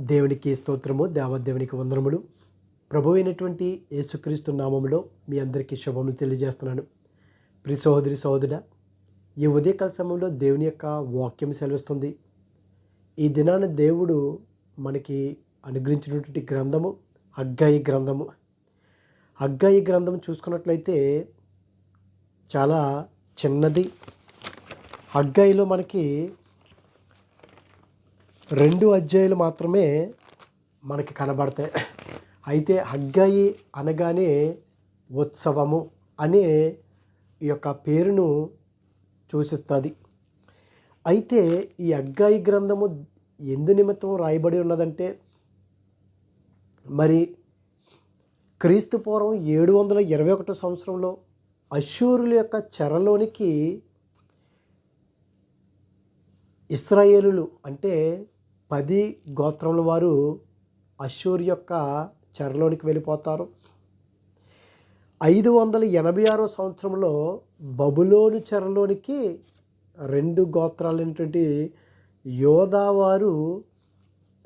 దేవునికి స్తోత్రము దేవదేవునికి వందనములు. ప్రభు అయినటువంటి యేసుక్రీస్తు నామములో మీ అందరికీ శుభములు తెలియజేస్తున్నాను. ప్రి సహోదరి సహోదరుడ ఈ ఉదయకాల సమయంలో దేవుని యొక్క వాక్యం సెలవిస్తుంది. ఈ దినాన దేవుడు మనకి అనుగ్రహించినటువంటి గ్రంథము అగ్గాయి గ్రంథము. అగ్గాయి గ్రంథం చూసుకున్నట్లయితే చాలా చిన్నది. అగ్గాయిలో మనకి రెండు అధ్యాయులు మాత్రమే మనకి కనబడతాయి. అయితే హగ్గాయి అనగానే ఉత్సవము అనే ఈ యొక్క పేరును సూచిస్తుంది. అయితే ఈ అగ్గాయి గ్రంథము ఎందు నిమిత్తం రాయబడి ఉన్నదంటే మరి క్రీస్తు పూర్వం ఏడు వందల ఇరవై ఒకటో సంవత్సరంలో అశూరుల యొక్క చెరలోనికి ఇస్రాయేలులు అంటే పది గోత్రముల వారు అశూర్ యొక్క చెరలోనికి వెళ్ళిపోతారు. ఐదు వందల ఎనభై ఆరో సంవత్సరంలో బబులోను చెరలోనికి రెండు గోత్రాలైనటువంటి యోధావారు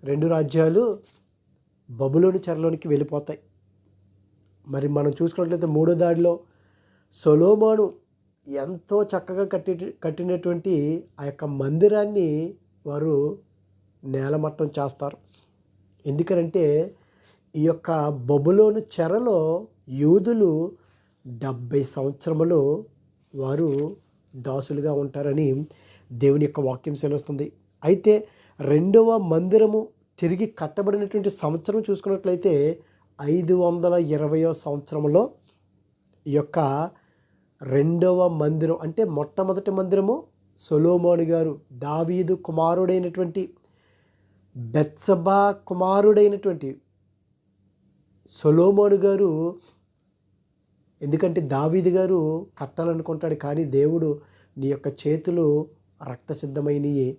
రెండు రాజ్యాలు బబులోను చెరలోనికి వెళ్ళిపోతాయి. మరి మనం చూసుకున్నట్లయితే మూడో దాడిలో సొలోమాను ఎంతో చక్కగా కట్టి కట్టినటువంటి ఆ యొక్క మందిరాన్ని వారు నేలమట్టం చేస్తారు. ఎందుకనంటే ఈ యొక్క బొబులోను చెరలో యూదులు డెబ్భై సంవత్సరములు వారు దాసులుగా ఉంటారని దేవుని యొక్క వాక్యం సెలవుస్తుంది. అయితే రెండవ మందిరము తిరిగి కట్టబడినటువంటి సంవత్సరం చూసుకున్నట్లయితే ఐదు వందల ఇరవయో సంవత్సరంలో ఈ యొక్క రెండవ మందిరం అంటే మొట్టమొదటి మందిరము సొలోమోని గారు దావీదు కుమారుడైనటువంటి బెత్సబా కుమారుడైనటువంటి సొలోమోను గారు ఎందుకంటే దావీది గారు కట్టాలనుకుంటాడు కానీ దేవుడు నీ యొక్క చేతులు రక్తసిద్ధమైనవి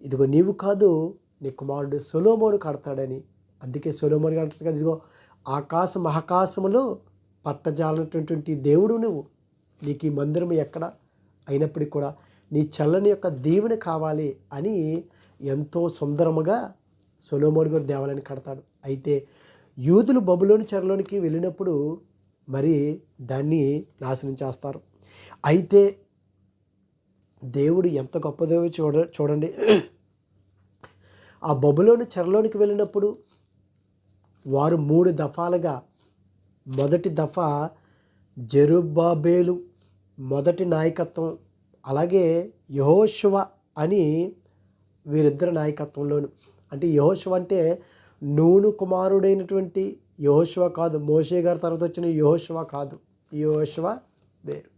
ఇదిగో నీవు కాదు నీ కుమారుడు సొలోమోను కడతాడని. అందుకే సొలోమోను కడతాడు అంటాడు కదా ఇదిగో ఆకాశం మహాకాశములో పట్టజాలనటువంటి దేవుడు నువ్వు. నీకు ఈ మందిరం ఎక్కడ అయినప్పటికీ కూడా నీ చల్లని యొక్క దీవెన కావాలి అని ఎంతో సుందరముగా సొలోమోని గారు దేవాలయాన్ని కడతాడు. అయితే యూదులు బబులోని చెరలోనికి వెళ్ళినప్పుడు మరి దాన్ని నాశనం చేస్తారు. అయితే దేవుడు ఎంత గొప్పదో చూడ చూడండి. ఆ బబులోని చెరలోనికి వెళ్ళినప్పుడు వారు మూడు దఫాలుగా మొదటి దఫా జెరుబాబేలు మొదటి నాయకత్వం అలాగే యహోశివ అని వీరిద్దరి నాయకత్వంలోను. అంటే యహోశువ అంటే నూను కుమారుడైనటువంటి యహోశువ కాదు. మోషే గారి తర్వాత వచ్చిన యహోశువ కాదు. యహోశువ వేరు.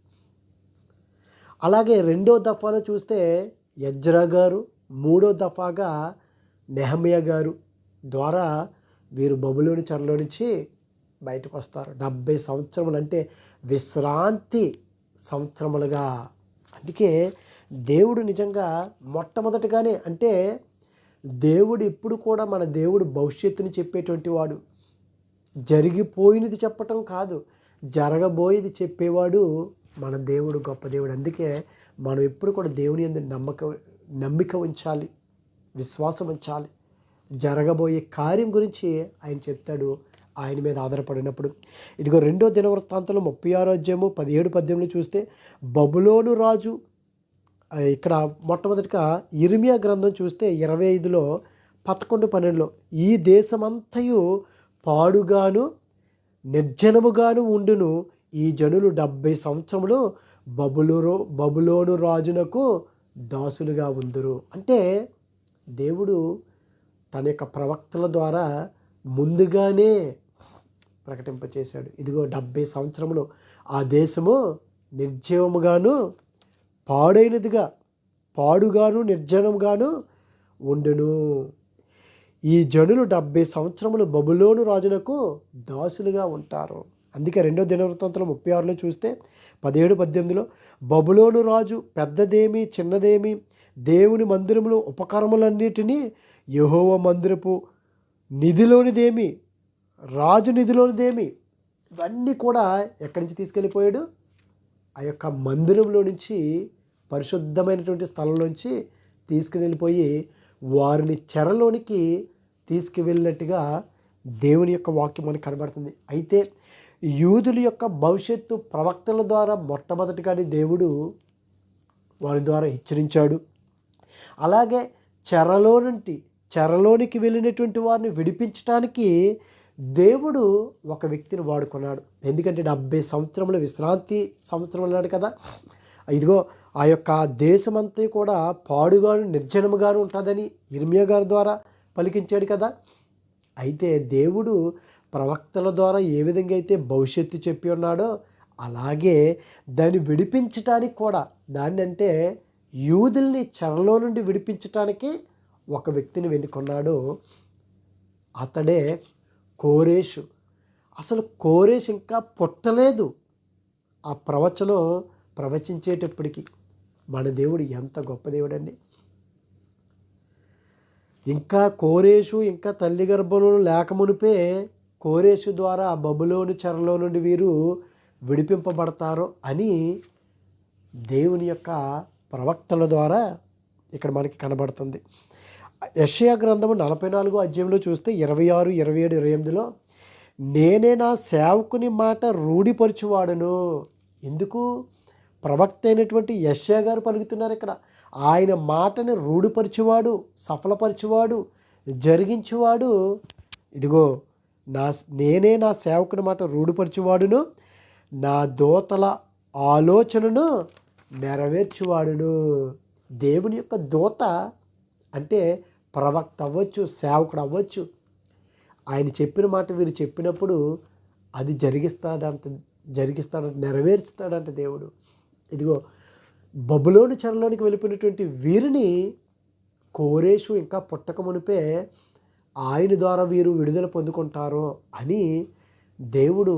అలాగే రెండో దఫాలో చూస్తే యజ్రా గారు మూడో దఫాగా నెహమియా గారు ద్వారా వీరు బబులోని చెరలో నుంచి బయటకు వస్తారు. డెబ్భై సంవత్సరములు అంటే విశ్రాంతి సంవత్సరములుగా. అందుకే దేవుడు నిజంగా మొట్టమొదటిగానే అంటే దేవుడు ఎప్పుడు కూడా మన దేవుడు భవిష్యత్తుని చెప్పేటువంటి వాడు. జరిగిపోయినది చెప్పటం కాదు జరగబోయేది చెప్పేవాడు మన దేవుడు గొప్ప దేవుడు. అందుకే మనం ఎప్పుడు కూడా దేవుని ఎందుకు నమ్మక నమ్మిక ఉంచాలి విశ్వాసం ఉంచాలి. జరగబోయే కార్యం గురించి ఆయన చెప్తాడు ఆయన మీద ఆధారపడినప్పుడు. ఇదిగో రెండో దినవృత్తాంతంలో ముప్పై ఆరో అధ్యాయము పదిహేడు పద్దెనిమిది చూస్తే బబులోను రాజు ఇక్కడ మొట్టమొదటిగా ఇరిమియా గ్రంథం చూస్తే ఇరవై ఐదులో పదకొండు పన్నెండులో ఈ దేశమంతయు పాడుగాను నిర్జనముగాను ఉండును. ఈ జనులు డెబ్భై సంవత్సరములు బబులురు బబులోను రాజునకు దాసులుగా ఉందరు. అంటే దేవుడు తన యొక్క ప్రవక్తల ద్వారా ముందుగానే ప్రకటింపచేశాడు. ఇదిగో డెబ్భై సంవత్సరములు ఆ దేశము నిర్జీవముగాను పాడైనదిగా పాడుగాను నిర్జనంగాను ఉండును. ఈ జనులు డెబ్భై సంవత్సరములు బబులోను రాజునకు దాసులుగా ఉంటారు. అందుకే రెండో దినవృత్తంలో ముప్పై ఆరులో చూస్తే పదిహేడు పద్దెనిమిదిలో బబులోను రాజు పెద్దదేమి చిన్నదేమి దేవుని మందిరములు ఉపకరములన్నిటినీ యహోవ మందిరపు నిధిలోనిదేమి రాజు నిధిలోనిదేమి ఇవన్నీ కూడా ఎక్కడి నుంచి తీసుకెళ్ళిపోయాడు? ఆ యొక్క మందిరంలో నుంచి పరిశుద్ధమైనటువంటి స్థలంలోంచి తీసుకుని వెళ్ళిపోయి వారిని చెరలోనికి తీసుకువెళ్ళినట్టుగా దేవుని యొక్క వాక్యం మనకు కనబడుతుంది. అయితే యూదుల యొక్క భవిష్యత్తు ప్రవక్తల ద్వారా మొట్టమొదటిగానే దేవుడు వారి ద్వారా హెచ్చరించాడు. అలాగే చెరలో నుండి చెరలోనికి వెళ్ళినటువంటి వారిని విడిపించడానికి దేవుడు ఒక వ్యక్తిని వాడుకున్నాడు. ఎందుకంటే డెబ్బై సంవత్సరములు విశ్రాంతి సంవత్సరం అన్నాడు కదా. ఇదిగో ఆ యొక్క దేశమంతా కూడా పాడుగాను నిర్జనముగాను ఉంటుందని ఇర్మియా గారి ద్వారా పలికించాడు కదా. అయితే దేవుడు ప్రవక్తల ద్వారా ఏ విధంగా అయితే భవిష్యత్తు చెప్పి ఉన్నాడో అలాగే దాన్ని విడిపించటానికి కూడా దాన్ని అంటే యూదుల్ని చెరలో నుండి విడిపించటానికి ఒక వ్యక్తిని వెనుకున్నాడు అతడే కోరేషు అసలు కోరేష్ ఇంకా పుట్టలేదు. ఆ ప్రవచనం ప్రవచించేటప్పటికి మన దేవుడు ఎంత గొప్ప దేవుడు అండి ఇంకా కోరేషు ఇంకా తల్లి గర్భంలో లేకమునిపే కోరేషు ద్వారా ఆ బబులోని చెరలో నుండి వీరు విడిపింపబడతారు అని దేవుని యొక్క ప్రవక్తల ద్వారా ఇక్కడ మనకి కనబడుతుంది. యషయా గ్రంథము నలభై నాలుగు అధ్యాయంలో చూస్తే ఇరవై ఆరు ఇరవై ఏడు ఇరవై ఎనిమిదిలో నేనే నా సేవకుని మాట రూఢిపరచువాడను. ఎందుకు? ప్రవక్త అయినటువంటి యశ్యా గారు పలుకుతున్నారు ఇక్కడ. ఆయన మాటని రూఢిపరచువాడు సఫలపరచువాడు జరిగించువాడు. ఇదిగో నా నేనే నా సేవకుని మాట రూఢిపరచువాడును నా దోతల ఆలోచనను నెరవేర్చువాడును. దేవుని యొక్క దోత అంటే ప్రవక్త అవ్వచ్చు సేవకుడు అవ్వచ్చు ఆయన చెప్పిన మాట వీరు చెప్పినప్పుడు అది జరిగిస్తాడంట జరిగిస్తాడంట నెరవేర్చుతాడంట దేవుడు. ఇదిగో బబులోని చెరలోనికి వెళ్ళిపోయినటువంటి వీరిని కోరేషు ఇంకా పుట్టక మునిపే ఆయన ద్వారా వీరు విడుదల పొందుకుంటారో అని దేవుడు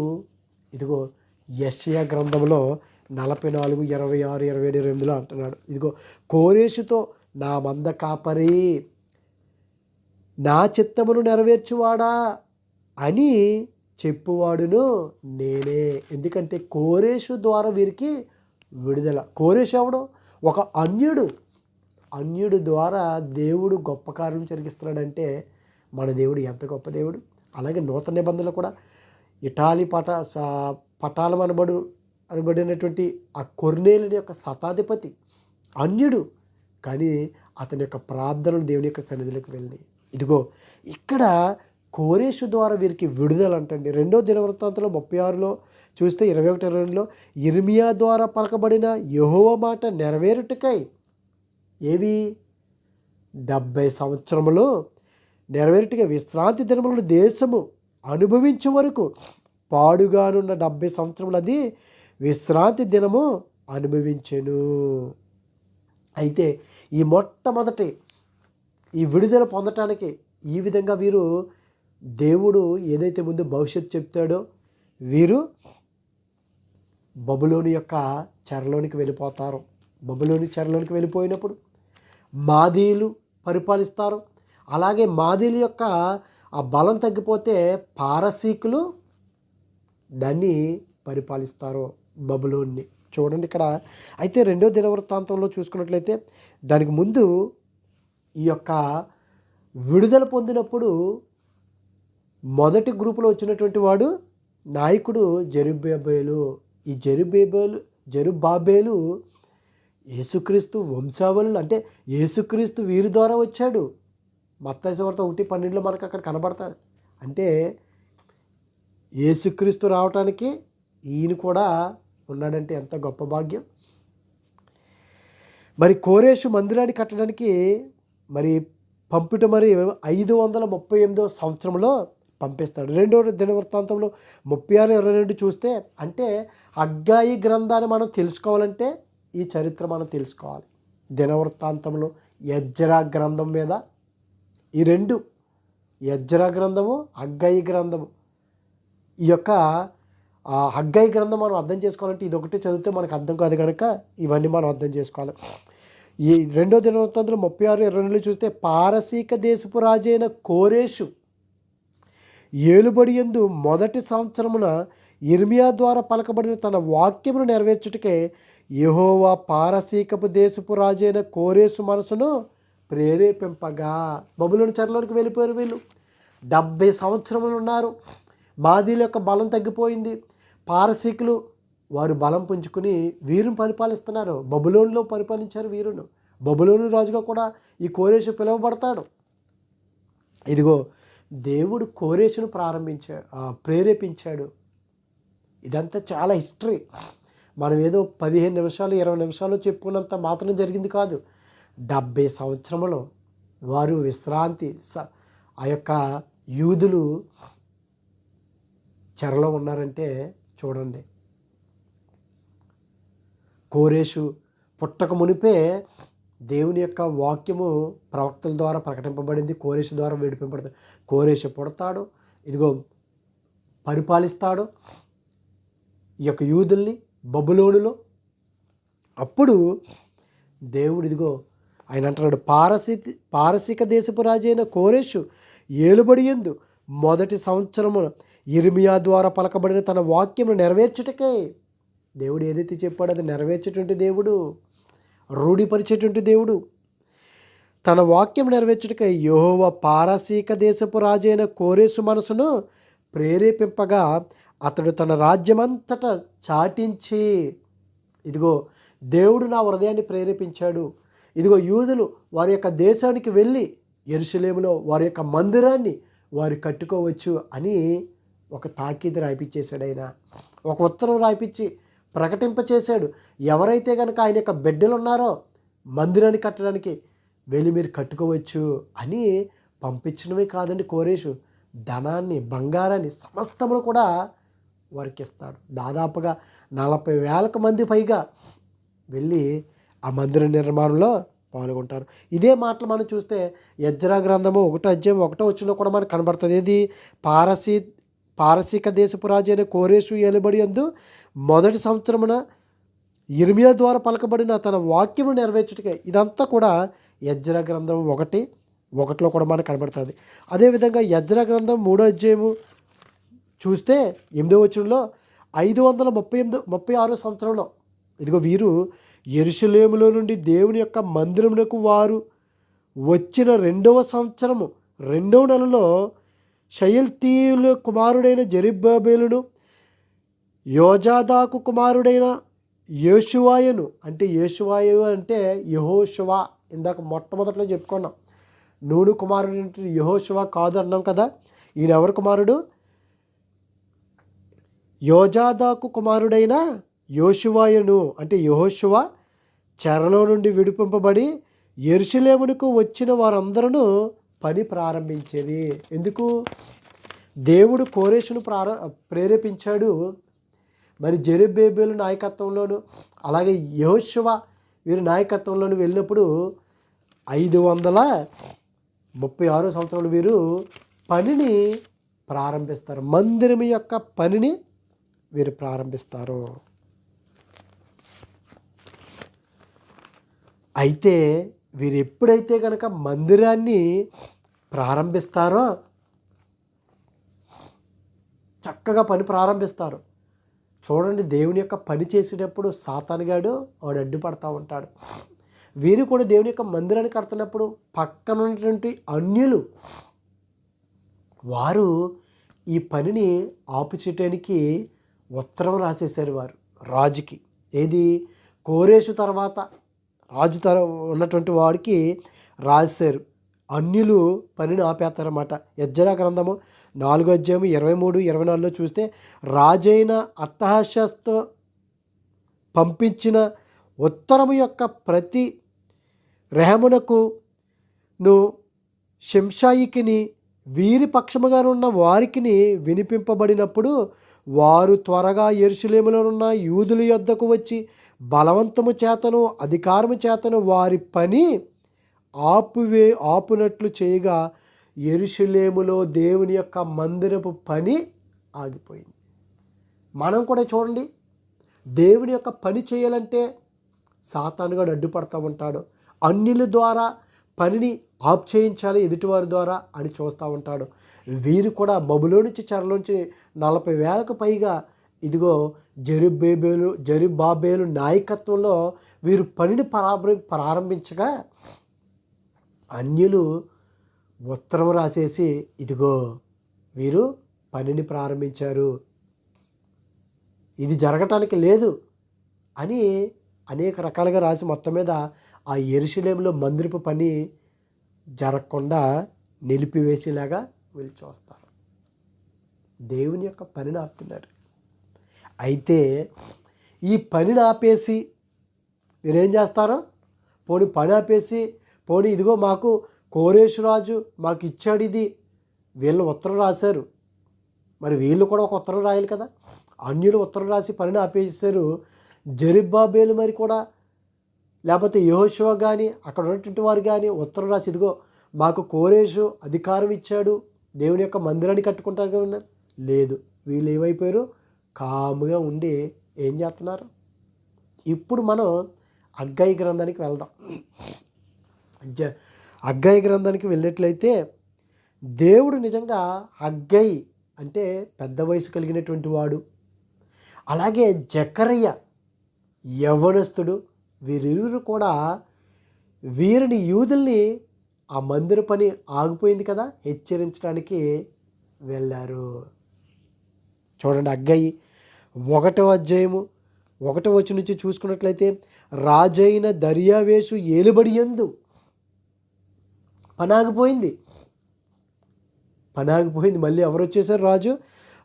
ఇదిగో యశ్య గ్రంథంలో నలభై నాలుగు ఇరవై ఆరు ఇరవై ఏడు ఇరవై ఎనిమిదిలో అంటున్నాడు. ఇదిగో కోరేషుతో నా మంద కాపరి. నా చిత్తమును నెరవేర్చువాడా అని చెప్పువాడును నేనే. ఎందుకంటే కోరేషు ద్వారా వీరికి విడుదల. కోరేషు ఎవడు? ఒక అన్యుడు. అన్యుడు ద్వారా దేవుడు గొప్ప కార్యం జరిగిస్తున్నాడంటే మన దేవుడు ఎంత గొప్ప దేవుడు? అలాగే నూతన నిబంధనలు కూడా. ఇటాలీ పట పటాలం అనబడు అనబడినటువంటి ఆ కొర్నేలుని యొక్క శతాధిపతి అన్యుడు. కానీ అతని యొక్క ప్రార్థనలు దేవుని యొక్క సన్నిధిలోకి వెళ్ళి ఇదిగో ఇక్కడ కోరేషు ద్వారా వీరికి విడుదల అంటండి రెండో దినవృత్తాంతంలో ముప్పై ఆరులో చూస్తే ఇరవై ఒకటి రెండులో ఇర్మియా ద్వారా పలకబడిన యహోవ మాట నెరవేరుటకై ఏవి? డెబ్భై సంవత్సరములో నెరవేరుటగా విశ్రాంతి దినములను దేశము అనుభవించే వరకు పాడుగానున్న డెబ్భై సంవత్సరములు అది విశ్రాంతి దినము అనుభవించెను. అయితే ఈ మొట్టమొదటి ఈ విడుదల పొందటానికి ఈ విధంగా వీరు దేవుడు ఏదైతే ముందు భవిష్యత్తు చెప్తాడో వీరు బబులోని యొక్క చెరలోనికి వెళ్ళిపోతారు. బబులోని చెరలోనికి వెళ్ళిపోయినప్పుడు మాదీలు పరిపాలిస్తారు. అలాగే మాదీల యొక్క ఆ బలం తగ్గిపోతే పారసీకులు దాన్ని పరిపాలిస్తారు బబులోన్ని. చూడండి ఇక్కడ. అయితే రెండో దినవృత్తాంతంలో చూసుకున్నట్లయితే దానికి ముందు ఈ యొక్క విడుదల పొందినప్పుడు మొదటి గ్రూపులో వచ్చినటువంటి వాడు నాయకుడు జరుబేబేలు. ఈ జరుబేబేలు జరుబాబేలు యేసుక్రీస్తు వంశావళులు అంటే యేసుక్రీస్తు వీరి ద్వారా వచ్చాడు. మత్తాయిసవార్త ఒకటి పన్నెండులో మనకు అక్కడ కనబడతారు అంటే యేసుక్రీస్తు రావటానికి ఈయన కూడా ఉన్నాడంటే ఎంత గొప్ప భాగ్యం. మరి కోరేషు మందిరాన్ని కట్టడానికి మరి పంపిట మరి ఐదు వందల ముప్పై ఎనిమిదో సంవత్సరంలో పంపిస్తాడు. రెండో దినవృత్తాంతంలో ముప్పై ఆరు ఇరవై రెండు చూస్తే అంటే అగ్గాయి గ్రంథాన్ని మనం తెలుసుకోవాలంటే ఈ చరిత్ర మనం తెలుసుకోవాలి. దినవృత్తాంతంలో యజ్రా గ్రంథం మీద ఈ రెండు యజ్రా గ్రంథము అగ్గాయి గ్రంథము. ఈ యొక్క అగ్గాయి గ్రంథం మనం అర్థం చేసుకోవాలంటే ఇది ఒకటి చదివితే మనకు అర్థం కాదు కనుక ఇవన్నీ మనం అర్థం చేసుకోవాలి. ఈ రెండో దినవృత్తాంతంలో ముప్పై ఆరు ఇరవై రెండు చూస్తే పారసీక దేశపు రాజైన కోరేషు ఏలుబడి ఎందు మొదటి సంవత్సరమున ఇర్మియా ద్వారా పలకబడిన తన వాక్యమును నెరవేర్చుటకే యహోవా పారసీకపు దేశపు రాజైన కోరేసు మనసును ప్రేరేపింపగా. బబులోని చెరలోనికి వెళ్ళిపోయారు వీళ్ళు. డెబ్భై సంవత్సరములు ఉన్నారు. మాదీల యొక్క బలం తగ్గిపోయింది. పారసీకులు వారు బలం పుంజుకుని వీరుని పరిపాలిస్తున్నారు. బబులోనులో పరిపాలించారు వీరును. బబులోను రాజుగా కూడా ఈ కోరేషు పిలువబడతాడు. ఇదిగో దేవుడు కోరేషును ప్రారంభించాడు ప్రేరేపించాడు. ఇదంతా చాలా హిస్టరీ. మనం ఏదో పదిహేను నిమిషాలు ఇరవై నిమిషాలు చెప్పుకున్నంత మాత్రం జరిగింది కాదు. డెబ్భై సంవత్సరంలో వారు విశ్రాంతి స ఆ యొక్క యూదులు చెరలో ఉన్నారంటే చూడండి. కోరేషు పుట్టక మునిపే దేవుని యొక్క వాక్యము ప్రవక్తల ద్వారా ప్రకటింపబడింది కోరేషు ద్వారా విడిపింపబడుతుంది కోరేషు పుడతాడు ఇదిగో పరిపాలిస్తాడు ఈ యొక్క యూదుల్ని బబులోనులో. అప్పుడు దేవుడు ఇదిగో ఆయన అంటున్నాడు పారసి పారసిక దేశపు రాజైన కోరేషు ఏలుబడి ఎందు మొదటి సంవత్సరము ఇర్మియా ద్వారా పలకబడిన తన వాక్యమును నెరవేర్చుటకే దేవుడు ఏదైతే చెప్పాడో అది నెరవేర్చేటువంటి దేవుడు రూఢిపరిచేటువంటి దేవుడు. తన వాక్యం నెరవేర్చుటకై యోహోవ పారసీక దేశపు రాజైన కోరేసు మనసును ప్రేరేపింపగా అతడు తన రాజ్యమంతటా చాటించి ఇదిగో దేవుడు నా హృదయాన్ని ప్రేరేపించాడు. ఇదిగో యూదులు వారి యొక్క దేశానికి వెళ్ళి ఎరుసలేములో వారి యొక్క మందిరాన్ని వారు కట్టుకోవచ్చు అని ఒక తాకీదు రాయిపించేశాడు ఆయన. ఒక ఉత్తరం రాయిపించి ప్రకటింపచేశాడు. ఎవరైతే కనుక ఆయన యొక్క బిడ్డలు ఉన్నారో మందిరాన్ని కట్టడానికి వెళ్ళి మీరు కట్టుకోవచ్చు అని పంపించడమే కాదండి కోరేషు. ధనాన్ని బంగారాన్ని సమస్తమును కూడా వారికి ఇస్తాడు. దాదాపుగా నలభై వేలకు మంది పైగా వెళ్ళి ఆ మందిర నిర్మాణంలో పాల్గొంటారు. ఇదే మాటలు మనం చూస్తే యజ్రా గ్రంథము ఒకటో అధ్యాయం ఒకటో వచ్చిన కూడా మనకు కనబడుతుంది. ఏది? పారసీ పారసీక దేశపు రాజైన కోరేషు ఏలుబడి అందు మొదటి సంవత్సరమున ఇర్మియా ద్వారా పలకబడిన తన వాక్యము నెరవేర్చుటకే ఇదంతా కూడా యజ్ర గ్రంథం ఒకటి ఒకటిలో కూడా మనకు కనబడుతుంది. అదేవిధంగా యజ్ర గ్రంథం మూడో అధ్యాయము చూస్తే ఎనిమిదో వచ్చంలో ఐదు వందల ముప్పై ఎనిమిది ముప్పై ఆరో సంవత్సరంలో ఇదిగో వీరు ఎరుసలేములో నుండి దేవుని యొక్క మందిరమునకు వారు వచ్చిన రెండవ సంవత్సరము రెండవ నెలలో షయల్తీయుల కుమారుడైన జరిబాబేలును యోజాదాకు కుమారుడైన యేషువాయను అంటే యేషువాయు అంటే యహోశువా ఇందాక మొట్టమొదట్లో చెప్పుకున్నాం. నూను కుమారుడు అంటే యహోశువా కాదు అన్నాం కదా. ఈయన ఎవరు కుమారుడు? యోజాదాకు కుమారుడైన యోషువాయను అంటే యహోశువ చెరలో నుండి విడిపింపబడి ఎరుసలేమునకు వచ్చిన వారందరూ పని ప్రారంభించేది. ఎందుకు? దేవుడు కోరేషును ప్రార ప్రేరేపించాడు. మరి జెరుబేబేలు నాయకత్వంలోను అలాగే యహోశివ వీరి నాయకత్వంలోను వెళ్ళినప్పుడు ఐదు వందల ముప్పై ఆరో సంవత్సరాలు వీరు పనిని ప్రారంభిస్తారు. మందిరం యొక్క పనిని వీరు ప్రారంభిస్తారు. అయితే వీరు ఎప్పుడైతే కనుక మందిరాన్ని ప్రారంభిస్తారో? చక్కగా పని ప్రారంభిస్తారు. చూడండి దేవుని యొక్క పని చేసేటప్పుడు సాతానుగాడు వాడు అడ్డుపడతా ఉంటాడు. వీరు కూడా దేవుని యొక్క మందిరాన్ని కడుతున్నప్పుడు పక్కన ఉన్నటువంటి అన్యులు వారు ఈ పనిని ఆపుచేయటానికి ఉత్తరం రాసేశారు వారు రాజుకి. ఏది? కోరేషు తర్వాత రాజు తర ఉన్నటువంటి వాడికి రాశారు అన్యులు పనిని ఆపేస్తారన్నమాట. యజ్జరా గ్రంథము నాలుగో అధ్యాయం ఇరవై మూడు ఇరవై నాలుగులో చూస్తే రాజైన అట్టహాస్యస్తో పంపించిన ఉత్తరము యొక్క ప్రతి రెహమునకు ను శంషాయికిని వీరి పక్షముగానున్న వారికిని వినిపింపబడినప్పుడు వారు త్వరగా ఎరుసలేములోనున్న యూదుల యొద్దకు వచ్చి బలవంతము చేతను అధికారము చేతను వారి పని ఆపువే ఆపునట్లు చేయగా ఎరుషులేములో దేవుని యొక్క మందిరపు పని ఆగిపోయింది. మనం కూడా చూడండి దేవుని యొక్క పని చేయాలంటే సాతానుగా అడ్డుపడతా ఉంటాడు. అన్నిల ద్వారా పనిని ఆప్ చేయించాలి ఎదుటివారి ద్వారా అని చూస్తూ ఉంటాడు. వీరు కూడా బబులో నుంచి చెరలోంచి నలభై వేలకు పైగా ఇదిగో జరుబేబేలు జరుబాబేలు నాయకత్వంలో వీరు పనిని ప్రారంభ ప్రారంభించగా అన్యులు ఉత్తరం రాసేసి ఇదిగో వీరు పనిని ప్రారంభించారు. ఇది జరగటానికి లేదు అని అనేక రకాలుగా రాసి మొత్తం మీద ఆ ఎరుశలేంలో మందిరపు పని జరగకుండా నిలిపివేసేలాగా వీళ్ళు చూస్తారు. దేవుని యొక్క పనిని ఆపుతున్నారు. అయితే ఈ పనిని ఆపేసి మీరేం చేస్తారో? పోనీ పని ఆపేసి పోనీ ఇదిగో మాకు కోరేశ్వరాజు మాకు ఇచ్చాడు ఇది. వీళ్ళు ఉత్తరం రాశారు. మరి వీళ్ళు కూడా ఒక ఉత్తరం రాయాలి కదా? అన్యులు ఉత్తరం రాసి పనిని ఆపేసారు జరిబ్బాబేలు మరి కూడా లేకపోతే యహోశివ కానీ అక్కడ ఉన్నటువంటి వారు కానీ ఉత్తరం రాసి ఇదిగో మాకు కోరేషు అధికారం ఇచ్చాడు. దేవుని యొక్క మందిరాన్ని కట్టుకుంటారు కదా లేదు వీళ్ళు ఏమైపోయారు? కాముగా ఉండి ఏం చేస్తున్నారు? ఇప్పుడు మనం అగ్గాయి గ్రంథానికి వెళ్దాం. జ అగ్గాయి గ్రంథానికి వెళ్ళినట్లయితే దేవుడు నిజంగా అగ్గై అంటే పెద్ద వయసు కలిగినటువంటి వాడు. అలాగే జకరయ్య యవనస్తుడు వీరిరువురు కూడా వీరిని యూదుల్ని ఆ మందిర పని ఆగిపోయింది కదా హెచ్చరించడానికి వెళ్ళారు. చూడండి అగ్గయి ఒకటో అధ్యాయము ఒకటో వచ్చి నుంచి చూసుకున్నట్లయితే రాజైన దర్యావేసు ఏలుబడి ఎందు పనాగిపోయింది. పనాగిపోయింది. మళ్ళీ ఎవరు వచ్చేసారు రాజు?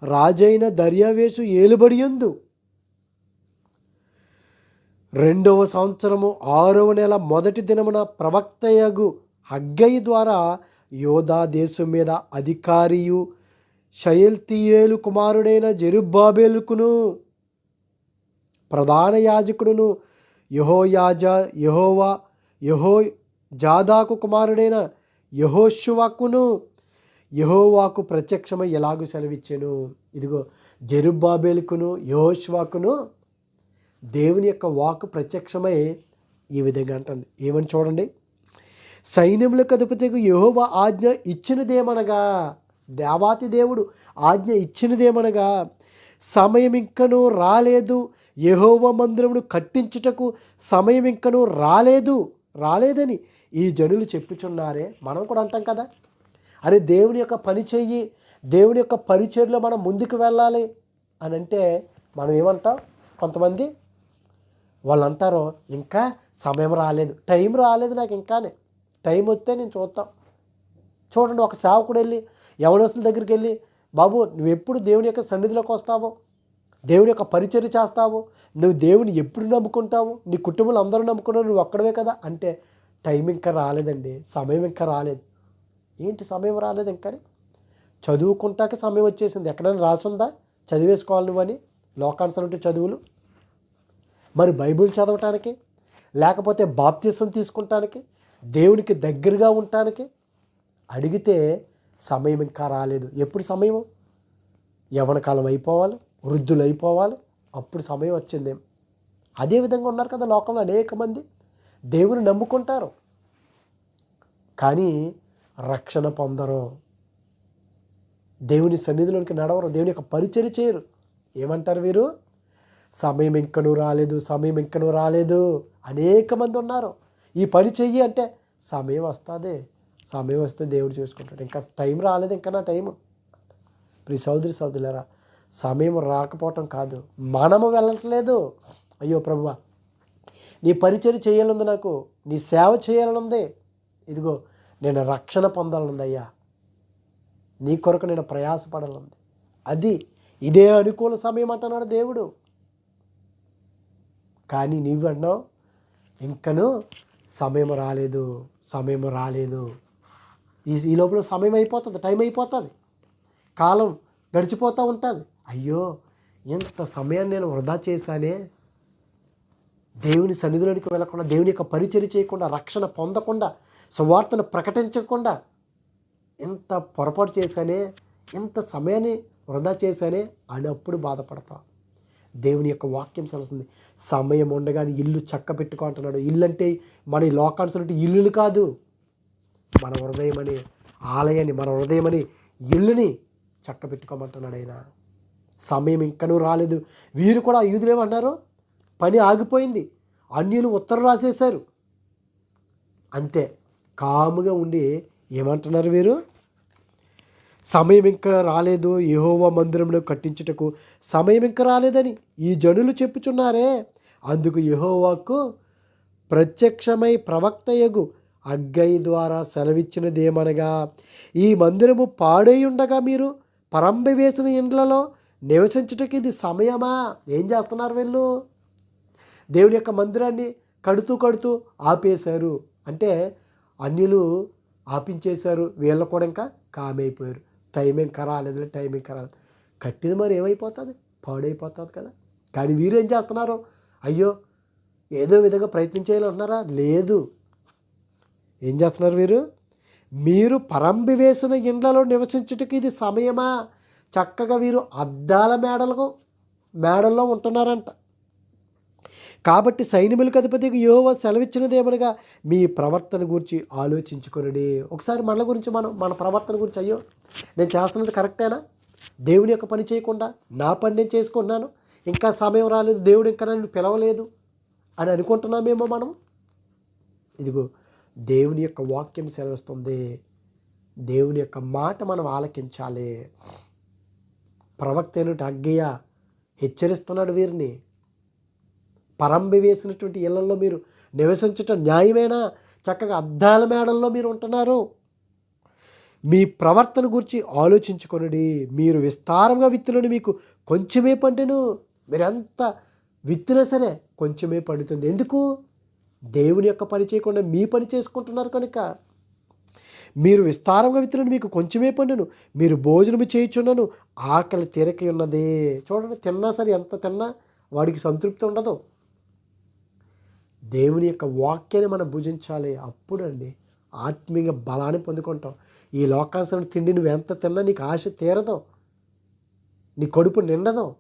రాజైన దర్యావేసు ఏలుబడిందు రెండవ సంవత్సరము ఆరవ నెల మొదటి దినమున ప్రవక్తయగు హగ్గయి ద్వారా యోధా దేశం మీద అధికారియు షయల్తియేలు కుమారుడైన జెరుబ్బాబేలుకును ప్రధాన యాజకుడును యహోయాజా యహోవా యహో జాదాకు కుమారుడైన యహోశువాకును యహోవాకు ప్రత్యక్షమై ఎలాగూ సెలవిచ్చాను? ఇదిగో జెరుబ్బాబేలుకును యహోశువాకును దేవుని యొక్క వాక్ ప్రత్యక్షమై ఈ విధంగా అంటుంది. ఏమని చూడండి? సైన్యములకు అధిపతికి యహోవా ఆజ్ఞ ఇచ్చినదేమనగా దేవాతి దేవుడు ఆజ్ఞ ఇచ్చినదేమనగా సమయం ఇంకనూ రాలేదు. యహోవ మందిరమును కట్టించుటకు సమయం ఇంకనూ రాలేదు. రాలేదని ఈ జనులు చెప్పుచున్నారే మనం కూడా అంటాం కదా. అరే దేవుని యొక్క పని చెయ్యి దేవుని యొక్క పరిచర్లో మనం ముందుకు వెళ్ళాలి అని అంటే మనం ఏమంటాం? కొంతమంది వాళ్ళు అంటారు ఇంకా సమయం రాలేదు టైం రాలేదు నాకు ఇంకానే టైం వస్తే నేను చూస్తాం చూడండి ఒక సేవకుడు వెళ్ళి యవనస్తుల దగ్గరికి వెళ్ళి బాబు నువ్వు ఎప్పుడు దేవుని యొక్క సన్నిధిలోకి వస్తావు? దేవుని యొక్క పరిచర్య చేస్తావు నువ్వు దేవుని ఎప్పుడు నమ్ముకుంటావు నీ కుటుంబంలో అందరూ నమ్ముకున్నారు నువ్వు అక్కడవే కదా? అంటే టైం ఇంకా రాలేదండి సమయం ఇంకా రాలేదు. ఏంటి సమయం రాలేదు ఇంకా? చదువుకుంటాక సమయం వచ్చేసింది. ఎక్కడైనా రాసుందా? చదివేసుకోవాలి నువ్వని లోకానుసరంటే చదువులు. మరి బైబిల్ చదవటానికి లేకపోతే బాప్తీసం తీసుకుంటానికి దేవునికి దగ్గరగా ఉండటానికి అడిగితే సమయం ఇంకా రాలేదు. ఎప్పుడు సమయం? యవన కాలం అయిపోవాలి. వృద్ధులు అయిపోవాలి అప్పుడు సమయం వచ్చింది. అదే విధంగా ఉన్నారు కదా లోకంలో అనేక మంది. దేవుని నమ్ముకుంటారు. కానీ రక్షణ పొందరు. దేవుని సన్నిధిలోనికి నడవరు. దేవుని యొక్క పరిచయం చేయరు. ఏమంటారు వీరు? సమయం ఇంకనూ రాలేదు. సమయం ఇంకనూ రాలేదు. అనేక మంది ఉన్నారు. ఈ పని చెయ్యి అంటే సమయం వస్తుంది. సమయం వస్తే దేవుడు చూసుకుంటాడు. ఇంకా టైం రాలేదు. ఇంకా నా టైం ప్రి సోదరి సోదరులరా సమయం రాకపోవటం కాదు. మనము వెళ్ళట్లేదు. అయ్యో ప్రభు నీ పరిచయం చేయాలనుంది నాకు నీ సేవ చేయాలనుంది. ఇదిగో నేను రక్షణ పొందాలనుంది అయ్యా. నీ కొరకు నేను ప్రయాసపడాలనుంది. అది ఇదే అనుకూల సమయం అంటున్నాడు దేవుడు. కానీ నీవు అన్నావు ఇంకను సమయం రాలేదు సమయం రాలేదు. ఈ ఈ లోపల సమయం అయిపోతుంది టైం అయిపోతుంది. కాలం గడిచిపోతూ ఉంటుంది. అయ్యో ఎంత సమయాన్ని నేను వృధా చేశానే? దేవుని సన్నిధిలోనికి వెళ్ళకుండా దేవుని యొక్క పరిచయం చేయకుండా రక్షణ పొందకుండా సువార్తను ప్రకటించకుండా ఎంత పొరపాటు చేశానే ఎంత సమయాన్ని వృధా చేశానే అని అప్పుడు బాధపడతాం. దేవుని యొక్క వాక్యం సలుస్తుంది సమయం ఉండగానే ఇల్లు చక్క పెట్టుకో అంటున్నాడు. ఇల్లు అంటే మన ఈ లోకానుసరి ఇల్లులు కాదు. మన హృదయం అని ఆలయాన్ని మన హృదయం అని ఇల్లుని చక్క పెట్టుకోమంటున్నాడు ఆయన. సమయం ఇంకనూ రాలేదు. వీరు కూడా యూదులు పని ఆగిపోయింది. అన్యులు ఉత్తరం రాసేశారు. అంతే కాముగా ఉండి ఏమంటున్నారు వీరు? సమయం ఇంకా రాలేదు. యహోవా మందిరంలో కట్టించుటకు సమయం ఇంకా రాలేదని ఈ జనులు చెప్పుచున్నారే. అందుకు యహోవాకు ప్రత్యక్షమై ప్రవక్తయగు అగ్గై ద్వారా సెలవిచ్చినదేమనగా ఈ మందిరము పాడై ఉండగా మీరు పరంబి వేసిన ఇండ్లలో నివసించటకి ఇది సమయమా? ఏం చేస్తున్నారు వీళ్ళు? దేవుని యొక్క మందిరాన్ని కడుతూ కడుతూ ఆపేశారు. అంటే అన్యులు ఆపించేశారు. వీళ్ళు కూడా ఇంకా కామైపోయారు. టైం ఇంకా రాలేదు టైం ఇంకా రాలేదు కట్టింది మరి ఏమైపోతుంది? పాడైపోతుంది కదా. కానీ వీరు ఏం చేస్తున్నారు? అయ్యో ఏదో విధంగా ప్రయత్నం చేయాలంటున్నారా? లేదు. ఏం చేస్తున్నారు వీరు? మీరు పరంబి వేసిన ఇండ్లలో నివసించుటకు ఇది సమయమా? చక్కగా వీరు అద్దాల మేడలకు మేడల్లో ఉంటున్నారంట. కాబట్టి సైనికులకు అధిపతికి యోవ సెలవిచ్చినదేమనగా మీ ప్రవర్తన గురించి ఆలోచించుకునడి. ఒకసారి మన గురించి మనం మన ప్రవర్తన గురించి అయ్యో నేను చేస్తున్నది కరెక్టేనా? దేవుని యొక్క పని చేయకుండా నా పని నేను చేసుకున్నాను ఇంకా సమయం రాలేదు దేవుడు ఇంకా నన్ను పిలవలేదు అని అనుకుంటున్నామేమో మనం ఇదిగో దేవుని యొక్క వాక్యం సెలవిస్తుంది. దేవుని యొక్క మాట మనం ఆలకించాలి. ప్రవక్త అయినటువంటి అగ్గయ్య హెచ్చరిస్తున్నాడు వీరిని. పరంబి వేసినటువంటి ఇళ్ళలో మీరు నివసించటం న్యాయమేనా? చక్కగా అద్దాల మేడల్లో మీరు ఉంటున్నారు. మీ ప్రవర్తన గురించి ఆలోచించుకొనడి. మీరు విస్తారంగా విత్తులని మీకు కొంచెమే పంటెను మీరెంత విత్తినా సరే కొంచెమే పండుతుంది. ఎందుకు? దేవుని యొక్క పని చేయకుండా మీ పని చేసుకుంటున్నారు కనుక. మీరు విస్తారంగా విత్తులను మీకు కొంచెమే పండును. మీరు భోజనము చేయుచున్నను ఆకలి తీరకి ఉన్నదే. చూడండి తిన్నా సరే ఎంత తిన్నా వాడికి సంతృప్తి ఉండదు. దేవుని యొక్క వాక్యాన్ని మనం భుజించాలి. అప్పుడండి ఆత్మీయ బలాన్ని పొందుకుంటాం. ఈ లోకాసన తిండి నువ్వు ఎంత తిన్నా నీకు ఆశ తీరదు. నీ కడుపు నిండదు.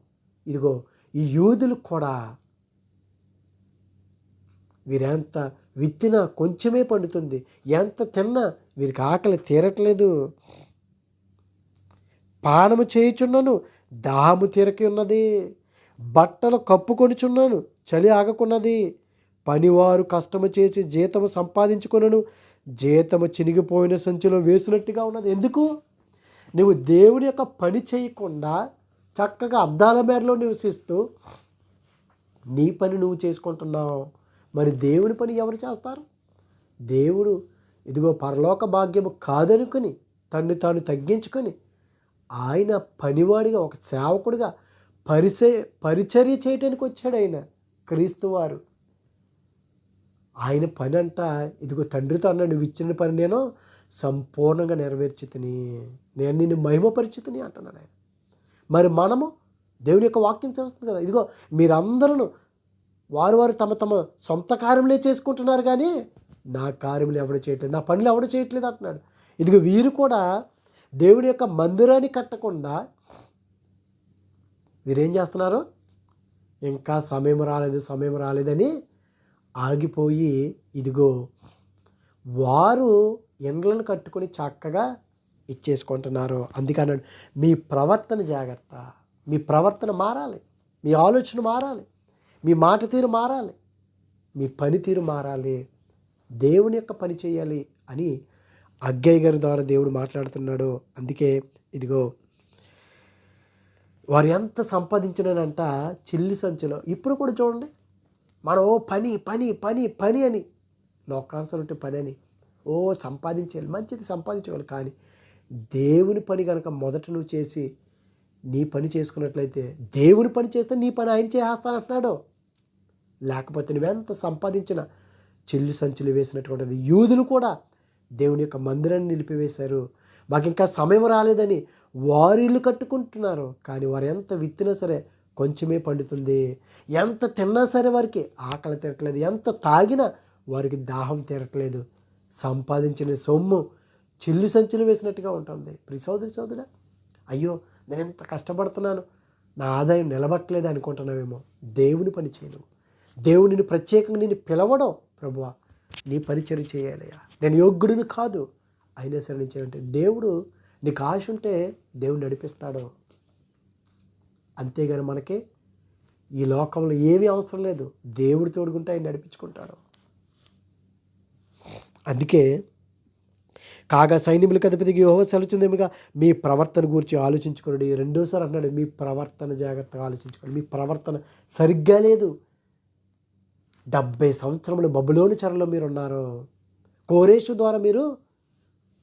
ఇదిగో ఈ యూదులు కూడా వీరెంత విత్తినా కొంచెమే పండుతుంది. ఎంత తిన్నా వీరికి ఆకలి తీరట్లేదు. పానము చేయుచున్నాను దాహము తీరకి ఉన్నది. బట్టలు కప్పుకొనిచున్నాను చలి ఆగకున్నది. పనివారు కష్టము చేసి జీతము సంపాదించుకున్నాను జీతము చినిగిపోయిన సంచిలో వేసినట్టుగా ఉన్నది. ఎందుకు? నువ్వు దేవుని యొక్క పని చేయకుండా చక్కగా అద్దాల మేరలో నివసిస్తూ నీ పని నువ్వు చేసుకుంటున్నావు. మరి దేవుని పని ఎవరు చేస్తారు? దేవుడు ఇదిగో పరలోక భాగ్యము కాదనుకుని తన్ను తాను తగ్గించుకొని ఆయన పనివాడిగా ఒక సేవకుడిగా పరిచయ పరిచర్య చేయటానికి వచ్చాడు ఆయన క్రీస్తు వారు. ఆయన పని అంట ఇదిగో తండ్రితో అన్న నువ్వు ఇచ్చిన పని నేను సంపూర్ణంగా నెరవేర్చితిని నేను నిన్ను మహిమపరిచితిని అంటున్నాడు ఆయన. మరి మనము దేవుని యొక్క వాక్యం చేస్తుంది కదా ఇదిగో మీరందరూ వారు వారు తమ తమ సొంత కార్యములే చేసుకుంటున్నారు కానీ నా కార్యములు ఎవడు చేయట్లేదు నా పనులు ఎవడు చేయట్లేదు అంటున్నాడు. ఇదిగో వీరు కూడా దేవుని యొక్క మందిరాన్ని కట్టకుండా వీరేం చేస్తున్నారు? ఇంకా సమయం రాలేదు సమయం రాలేదని ఆగిపోయి ఇదిగో వారు ఎండ్లను కట్టుకొని చక్కగా ఇచ్చేసుకుంటున్నారు. అందుకన్నాడు మీ ప్రవర్తన జాగ్రత్త మీ ప్రవర్తన మారాలి మీ ఆలోచన మారాలి. మీ మాట తీరు మారాలి. మీ పనితీరు మారాలి. దేవుని యొక్క పని చేయాలి అని అగ్గయ్య గారి ద్వారా దేవుడు మాట్లాడుతున్నాడు. అందుకే ఇదిగో వారు ఎంత సంపాదించినంట చిల్లి సంచిలో. ఇప్పుడు కూడా చూడండి మనం ఓ పని పని పని పని అని లోకానుసరం ఉంటే పని అని ఓ సంపాదించాలి మంచిది సంపాదించగలరు కానీ దేవుని పని కనుక మొదట నువ్వు చేసి నీ పని చేసుకున్నట్లయితే దేవుని పని చేస్తే నీ పని ఆయన చేస్తానంటున్నాడు లేకపోతే నువ్వెంత సంపాదించిన చెల్లి సంచులు వేసినటువంటిది యూదులు కూడా దేవుని యొక్క మందిరాన్ని నిలిపివేశారు. మాకు ఇంకా సమయం రాలేదని వారు ఇల్లు కట్టుకుంటున్నారు. కానీ వారు ఎంత విత్తినా సరే కొంచెమే పండుతుంది. ఎంత తిన్నా సరే వారికి ఆకలి తీరట్లేదు. ఎంత తాగినా వారికి దాహం తీరట్లేదు. సంపాదించిన సొమ్ము చిల్లు సంచులు వేసినట్టుగా ఉంటుంది. ప్రి సోదరి సోదరా అయ్యో నేను ఎంత కష్టపడుతున్నాను? నా ఆదాయం నిలబట్టలేదు అనుకుంటున్నావేమో. దేవుని పని చేయను దేవుడిని ప్రత్యేకంగా నేను పిలవడం ప్రభువా నీ పరిచయం చేయాలయ్యా. నేను యోగ్యుడిని కాదు అయినా సరే నేను చేయాలంటే దేవుడు నీకు ఆశ ఉంటే దేవుడు నడిపిస్తాడు. అంతేగాని మనకి ఈ లోకంలో ఏమీ అవసరం లేదు. దేవుడు తోడుకుంటే ఆయన నడిపించుకుంటాడు. అందుకే కాగా సైన్యములు అధిపతికి యోహో సెలవుచిందేమిగా మీ ప్రవర్తన గురించి ఆలోచించుకోండి రెండోసారి అన్నాడు మీ ప్రవర్తన జాగ్రత్తగా ఆలోచించుకోండి. మీ ప్రవర్తన సరిగ్గా లేదు. డెబ్బై సంవత్సరములు బబులోని చెరలో మీరు ఉన్నారు కోరేషు ద్వారా మీరు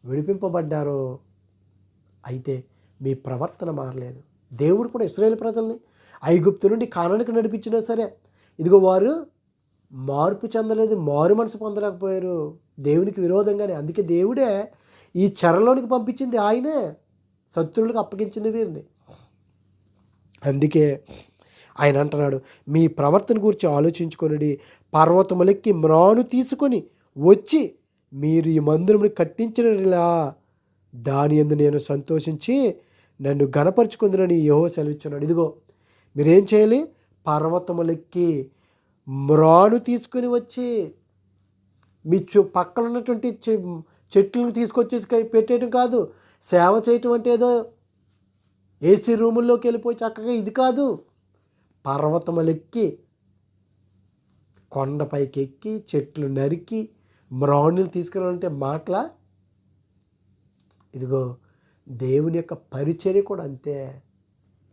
విడిపింపబడ్డారు. అయితే మీ ప్రవర్తన మారలేదు. దేవుడు కూడా ఇస్రాయేల్ ప్రజల్ని ఐగుప్తు నుండి కానానికి నడిపించినా సరే ఇదిగో వారు మార్పు చెందలేదు మారు మనసు పొందలేకపోయారు. దేవునికి విరోధంగానే. అందుకే దేవుడే ఈ చెరలోనికి పంపించింది ఆయనే. శత్రువులకు అప్పగించింది వీరిని. అందుకే ఆయన అంటున్నాడు మీ ప్రవర్తన గురించి ఆలోచించుకొనిడి పర్వతములెక్కి మ్రాను తీసుకొని వచ్చి మీరు ఈ మందిరముని కట్టించినలా దాని ఎందు నేను సంతోషించి నన్ను గణపరుచుకుందునని యహో సెలవిచ్చున్నాడు ఇదిగో మీరేం చేయాలి? పర్వతములెక్కి మ్రాను తీసుకొని వచ్చి మీ చు పక్కన ఉన్నటువంటి చె- చెట్లను తీసుకొచ్చేసి పెట్టేయడం కాదు. సేవ చేయటం అంటే ఏదో ఏసీ రూముల్లోకి వెళ్ళిపోయి చక్కగా ఇది కాదు. పర్వతములెక్కి కొండపైకి ఎక్కి చెట్లు నరికి మ్రాణులు తీసుకురావాలంటే మాటల? ఇదిగో దేవుని యొక్క పరిచర్య కూడా అంతే.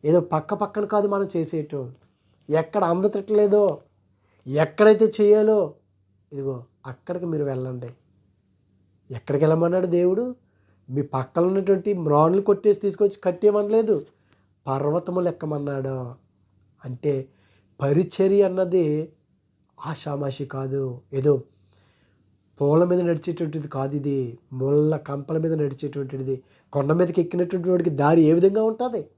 ఏదో పక్క పక్కన కాదు మనం చేసేయటం. ఎక్కడ అందతట్లేదో ఎక్కడైతే చేయాలో ఇదిగో అక్కడికి మీరు వెళ్ళండి. ఎక్కడికి వెళ్ళమన్నాడు దేవుడు? మీ పక్కన ఉన్నటువంటి మ్రాన్లు కొట్టేసి తీసుకొచ్చి కట్టేయమనలేదు. పర్వతములు ఎక్కమన్నాడు అంటే పరిచర్య అన్నది ఆషామాషి కాదు. ఏదో పూల మీద నడిచేటువంటిది కాదు ఇది. ముళ్ళ కంపల మీద నడిచేటువంటిది. కొండ మీదకి ఎక్కినటువంటి వాడికి దారి ఏ విధంగా ఉంటుంది?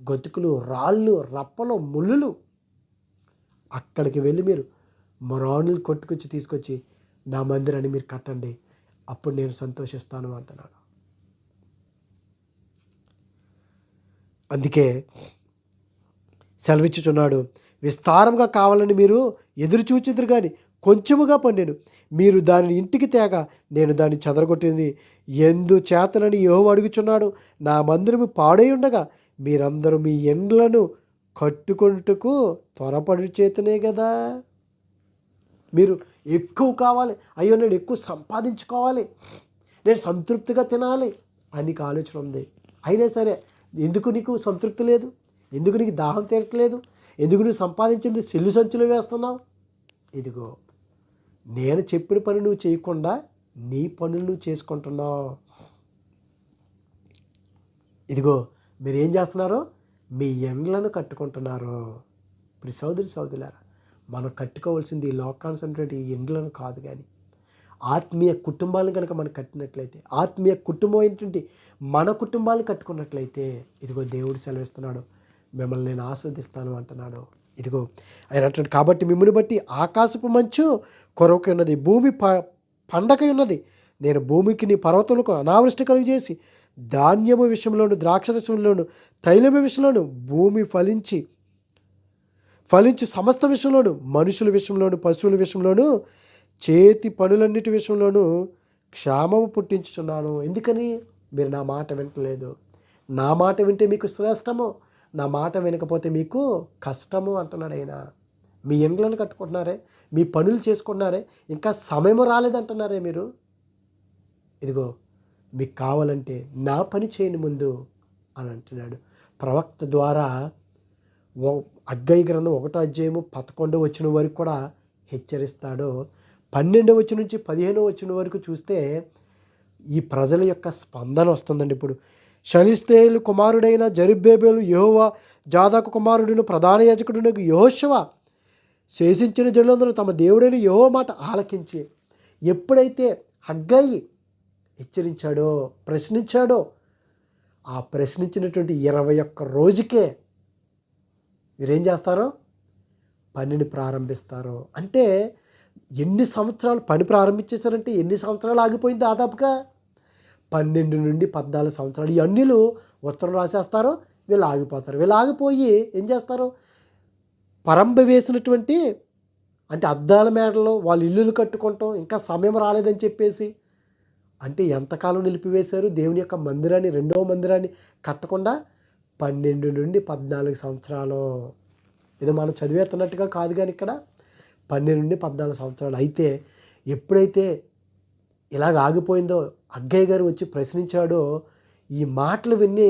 గతుకులు రాళ్ళు రప్పలు ముళ్ళులు. అక్కడికి వెళ్ళి మీరు మొరాణులు కొట్టుకొచ్చి తీసుకొచ్చి నా మందిరాన్ని మీరు కట్టండి. అప్పుడు నేను సంతోషిస్తాను అంటున్నాడు. అందుకే సెలవిచ్చుచున్నాడు విస్తారంగా కావాలని మీరు ఎదురు చూచిద్దరు కానీ కొంచెముగా పండాను. మీరు దానిని ఇంటికి తేగ నేను దాన్ని చెదరగొట్టింది. ఎందు చేతనని యోహో అడుగుచున్నాడు. నా మందిరము పాడై ఉండగా మీరందరూ మీ ఎండ్లను కట్టుకొనుటకు త్వరపడి చేతనే కదా మీరు ఎక్కువ కావాలి. అయ్యో నేను ఎక్కువ సంపాదించుకోవాలి. నేను సంతృప్తిగా తినాలి అని నీకు ఆలోచన ఉంది. అయినా సరే ఎందుకు నీకు సంతృప్తి లేదు? ఎందుకు నీకు దాహం తీరట్లేదు? ఎందుకు నువ్వు సంపాదించింది సెల్లు సంచులు వేస్తున్నావు? ఇదిగో నేను చెప్పిన పని నువ్వు చేయకుండా నీ పనులు నువ్వు చేసుకుంటున్నావు. ఇదిగో మీరు ఏం చేస్తున్నారు? మీ ఎండ్లను కట్టుకుంటున్నారు. ఇప్పుడు సోదరి సోదరులారా మనం కట్టుకోవాల్సింది ఈ లోకాల్సినటువంటి ఈ ఇండ్లను కాదు కానీ ఆత్మీయ కుటుంబాలను కనుక మనం కట్టినట్లయితే ఆత్మీయ కుటుంబం ఏంటంటే మన కుటుంబాలను కట్టుకున్నట్లయితే ఇదిగో దేవుడు సెలవిస్తున్నాడు మిమ్మల్ని నేను ఆస్వాదిస్తాను అంటున్నాడు. ఇదిగో ఆయన అంటున్నాడు కాబట్టి మిమ్మల్ని బట్టి ఆకాశపు మంచు కొరవకై ఉన్నది భూమి ప పండకై ఉన్నది. నేను భూమికి నీ పర్వతములకు అనావృష్టి చేసి ధాన్యము విషయంలోను ద్రాక్షరసంలోను తైలము విషయంలోను భూమి ఫలించి ఫలించు సమస్త విషయంలోను మనుషుల విషయంలోను పశువుల విషయంలోను చేతి పనులన్నిటి విషయంలోనూ క్షామము పుట్టించుచున్నాను. ఎందుకని? మీరు నా మాట వింటలేదు నా మాట వింటే మీకు శ్రేష్టము నా మాట వినకపోతే మీకు కష్టము అంటున్నాడు ఆయన. మీ ఇండ్లను కట్టుకుంటున్నారే మీ పనులు చేసుకుంటున్నారే ఇంకా సమయం రాలేదంటున్నారే మీరు. ఇదిగో మీకు కావాలంటే నా పని చేయని ముందు అని అంటున్నాడు. ప్రవక్త ద్వారా అగ్గయి గ్రంథం ఒకటో అధ్యాయము పదకొండో వచ్చిన వరకు కూడా హెచ్చరిస్తాడు. పన్నెండో వచ్చిన నుంచి పదిహేనో వచ్చిన వరకు చూస్తే ఈ ప్రజల యొక్క స్పందన వస్తుందండి ఇప్పుడు. షలిస్తేలు కుమారుడైన జరుబ్బేబేలు యెహోవా జాదక కుమారుడును ప్రధాన యాజకుడును యోశవ శేషించిన జనులందరూ తమ దేవుడైన యహో మాట ఆలకించి ఎప్పుడైతే హగ్గయి హెచ్చరించాడో ప్రశ్నించాడో ఆ ప్రశ్నించినటువంటి ఇరవై ఒక్క రోజుకే మీరేం చేస్తారో? పనిని ప్రారంభిస్తారు. అంటే ఎన్ని సంవత్సరాలు పని ప్రారంభించేశారంటే ఎన్ని సంవత్సరాలు ఆగిపోయింది దాదాపుగా? పన్నెండు నుండి పద్నాలుగు సంవత్సరాలు. ఈ అన్యులు ఉత్తరం రాసేస్తారు వీళ్ళు ఆగిపోతారు. వీళ్ళు ఆగిపోయి ఏం చేస్తారు? పరంబ వేసినటువంటి అంటే అద్దాల మేడలో వాళ్ళు ఇల్లులు కట్టుకుంటాం ఇంకా సమయం రాలేదని చెప్పేసి. అంటే ఎంతకాలం నిలిపివేశారు? దేవుని యొక్క మందిరాన్ని రెండవ మందిరాన్ని కట్టకుండా పన్నెండు నుండి పద్నాలుగు సంవత్సరాలు. ఇది మనం చదివేస్తున్నట్టుగా కాదు కానీ ఇక్కడ పన్నెండు నుండి పద్నాలుగు సంవత్సరాలు. అయితే ఎప్పుడైతే ఇలాగ ఆగిపోయిందో అగ్గయ్య గారు వచ్చి ప్రశ్నించాడో ఈ మాటలు విని